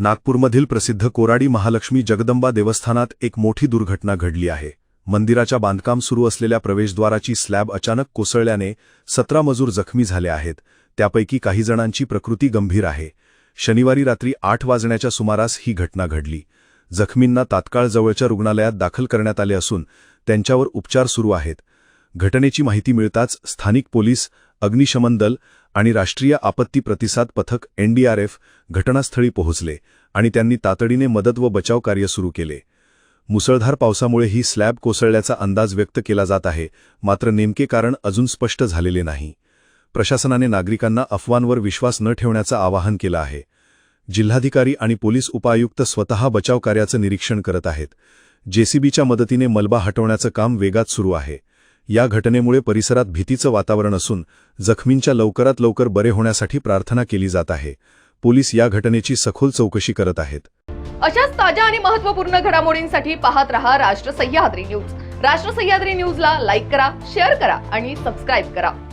नागपूरमधील प्रसिद्ध कोराडी महालक्ष्मी जगदंबा देवस्थानात एक मोठी दुर्घटना घडली आहे. मंदिराच्या बांधकाम सुरू असलेल्या प्रवेशद्वाराची स्लॅब अचानक कोसळल्याने सतरा मजूर जखमी झाले आहेत. त्यापैकी काही जणांची प्रकृती गंभीर आहे. शनिवारी रात्री आठ वाजण्याच्या सुमारास ही घटना घडली. जखमींना तात्काळ जवळच्या रुग्णालयात दाखल करण्यात आले असून त्यांच्यावर उपचार सुरू आहेत. घटनेची माहिती मिळताच स्थानिक पोलीस अग्निशमन दल आणि राष्ट्रीय आपत्ती प्रतिसाद पथक एनडीआरएफ घटनास्थळी पोहोचले आणि त्यांनी तातडीने मदत व बचाव कार्य सुरू केले. मुसळधार पावसामुळे ही स्लॅब कोसळल्याचा अंदाज व्यक्त केला जात आहे मात्र नेमके कारण अजून स्पष्ट झालेले नाही. प्रशासनाने नागरिकांना अफवांवर विश्वास न ठेवण्याचं आवाहन केलं आहे. जिल्हाधिकारी आणि पोलीस उपायुक्त स्वतः बचाव कार्याचं निरीक्षण करत आहेत. जेसीबीच्या मदतीने मलबा हटवण्याचं काम वेगात सुरू आहे. या घटनेमुळे परिसरात भीतीचं वातावरण असून जखमींच्या लवकरात लवकर बरे होण्यासाठी प्रार्थना केली जात आहे. पोलीस या घटनेची सखोल चौकशी करत आहेत. अशाच ताज्या आणि महत्त्वपूर्ण घडामोडींसाठी पाहत रहा राष्ट्र सह्याद्री न्यूज. राष्ट्र सह्याद्री न्यूजला लाईक करा शेअर करा आणि सबस्क्राईब करा.